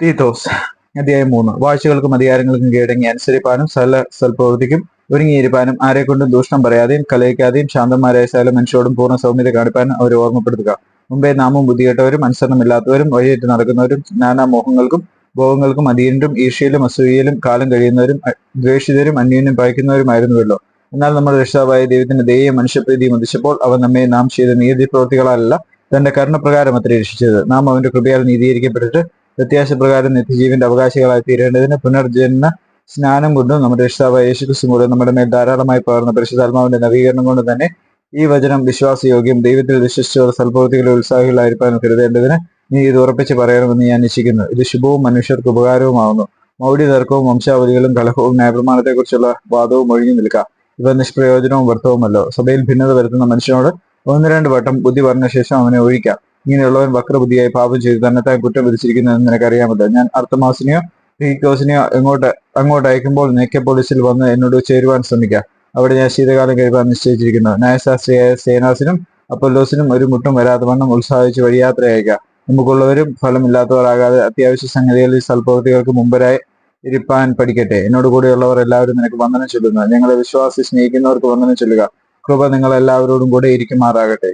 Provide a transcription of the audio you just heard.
തീത്തോസ്. അധ്യായം മൂന്ന്. വാഴ്ചകൾക്കും അധികാരങ്ങൾക്കും കീഴടങ്ങി അനുസരിപ്പാനും സകല സൽപ്രവൃത്തിക്കും ഒരുങ്ങിയിരിപ്പാനും ആരെക്കൊണ്ടും ദൂഷണം പറയാതെയും കലയിക്കാതെയും ശാന്തന്മാരായ സകല മനുഷ്യരോടും പൂർണ സൗമ്യത കാണിപ്പാനും അവരെ ഓർമ്മപ്പെടുത്തുക. മുമ്പേ നാമും ബുദ്ധികെട്ടവരും അനുസരണമില്ലാത്തവരും വഴിയേറ്റ് നടക്കുന്നവരും നാനാ മോഹങ്ങൾക്കും ഭോഗങ്ങൾക്കും അധീനരും ഈർഷ്യയിലും അസൂയയിലും കാലം കഴിയുന്നവരും ദ്വേഷിതരും അന്യോന്യം പയക്കുന്നവരുമായിരുന്നുവല്ലോ. എന്നാൽ നമ്മുടെ രക്ഷിതാവായ ദൈവത്തിന്റെ ദൈവം മനുഷ്യപ്രീതി മതിച്ചപ്പോൾ അവൻ നമ്മെ നാം ചെയ്ത നീതി പ്രവൃത്തികളല്ല തന്റെ കരുണപ്രകാരം അത്ര രക്ഷിച്ചത്. നാം അവന്റെ കൃപയാൽ നീതീകരിക്കപ്പെട്ടിട്ട് വ്യത്യാസ പ്രകാരം നിത്യജീവന്റെ അവകാശികളായി തീരേണ്ടതിന് പുനർജന്മ സ്നാനം കൊണ്ടും നമ്മുടെ രക്ഷിതാവ് യേശുക്രിസ്തു മൂലം നമ്മുടെ മേൽ ധാരാളമായി പകർന്ന പരിശുദ്ധാത്മാവിന്റെ നവീകരണം കൊണ്ട് തന്നെ ഈ വചനം വിശ്വാസയോഗ്യം ദൈവത്തിൽ വിശ്വസിച്ചവർ സൽപ്രവൃത്തികളിൽ ഉത്സാഹികളായിരിക്കാൻ കരുതേണ്ടതിന് നീ ഇത് ഉറപ്പിച്ച് പറയണമെന്ന് ഞാൻ നിശ്ചയിക്കുന്നു ഇത് ശുഭവും മനുഷ്യർക്ക് ഉപകാരവുമാവുന്നു. മൗഢ്യ തർക്കവും വംശാവലികളും കലഹവും ന്യായപ്രമാണത്തെക്കുറിച്ചുള്ള വാദവും ഒഴിഞ്ഞു നിൽക്കുക ഇവ നിഷ്പ്രയോജനവും വ്യർത്ഥവുമല്ലോ. സഭയിൽ ഭിന്നത വരുത്തുന്ന മനുഷ്യനോട് ഒന്ന് രണ്ട് വട്ടം ബുദ്ധി പറഞ്ഞ ശേഷം അവനെ ഒഴിക്കാം. ഇങ്ങനെയുള്ളവൻ വക്രബുദ്ധിയായി പാപം ചെയ്ത് തന്നെത്താൻ കുറ്റം വിധിച്ചിരിക്കുന്നു എന്ന് നിനക്കറിയാമല്ലോ. ഞാൻ അർത്ഥമാസിനെയോ റീക്കോസിനെയോ എങ്ങോട്ട് അങ്ങോട്ട് അയക്കുമ്പോൾ നെക്കപ്പോളിസിൽ വന്ന് എന്നോട് ചേരുവാൻ ശ്രമിക്കുക അവിടെ ഞാൻ ശീതകാലം കഴിവാൻ നിശ്ചയിച്ചിരിക്കുന്നു. ന്യായശാസ്ത്രിയായ സേനാസിനും അപ്പൊല്ലോസിനും ഒരു മുട്ടും വരാതെ വണ്ണം ഉത്സാഹിച്ച് വഴിയാത്ര അയക്കുക നമുക്കുള്ളവരും ഫലമില്ലാത്തവരാകാതെ അത്യാവശ്യ സംഗതികളിൽ സൽപ്രവൃത്തികൾക്ക് മുമ്പരായി ഇരിപ്പാൻ പഠിക്കട്ടെ. എന്നോട് കൂടെയുള്ളവർ എല്ലാവരും നിനക്ക് വന്ദനം ചൊല്ലുന്നു. ഞങ്ങളെ വിശ്വാസി സ്നേഹിക്കുന്നവർക്ക് വന്ദനം ചൊല്ലുക. കൃപ നിങ്ങൾ എല്ലാവരോടും കൂടെ ഇരിക്കുമാറാകട്ടെ.